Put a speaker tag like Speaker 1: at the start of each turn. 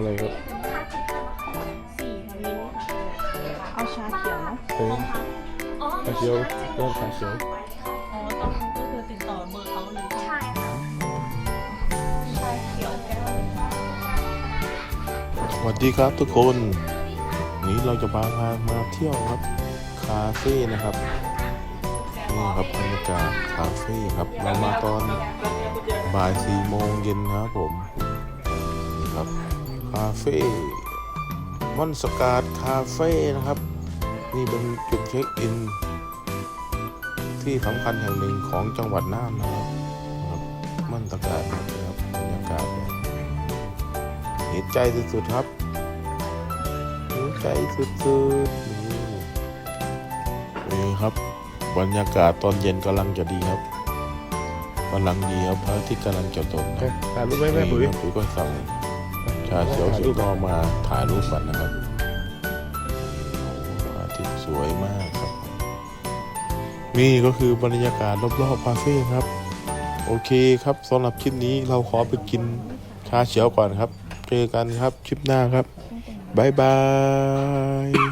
Speaker 1: อะไรครับ
Speaker 2: สี่ค่ะมินิค่ะเอาชาเขียวเนาะ
Speaker 1: เออชาเขียวเริ่มชาเขียว
Speaker 2: อ๋อต้องก็คือติดต่อเบอร์เขาเลย
Speaker 3: ใช่ค่ะ
Speaker 2: ชาเขียวแก้ว
Speaker 1: สวัสดีครับทุกคนนี้เราจะพาพามาเที่ยวครับคาเฟ่นะครับนี่ครับบรรยากาศคาเฟ่ครับเรามาตอนบ่ายสี่โมงเย็นนะครับผมนี่ครับ คาเฟ่ม่อนสกาดคาเฟ่นะครับ นี่เป็นจุดเช็คอิน ที่สำคัญแห่งหนึ่งของจังหวัดน่านนะครับครับม่อนสกาดนะครับบรรยากาศแบบเห็นใจสุดๆครับเห็นใจสุดๆนี่นี่ครับ บรรยากาศตอนเย็นกำลังจะดีครับกำลังดีครับพระอาทิตย์กำลังจะตกนะ
Speaker 4: ถ่ายรูปไว้แม่
Speaker 1: นี่
Speaker 4: ปุ๋ย
Speaker 1: ครับปุ๋ยก็สั่ง ชาเขียวสุดก็มาถ่ายรูปกันนะครับโอ้โหพระอาทิตย์สวยมากครับ นี่ก็คือบรรยากาศรอบๆคาเฟ่ครับ โอเคครับสำหรับคลิปนี้เราขอไปกินชาเขียวก่อนครับ เจอกันครับคลิปหน้าครับ บ๊ายบาย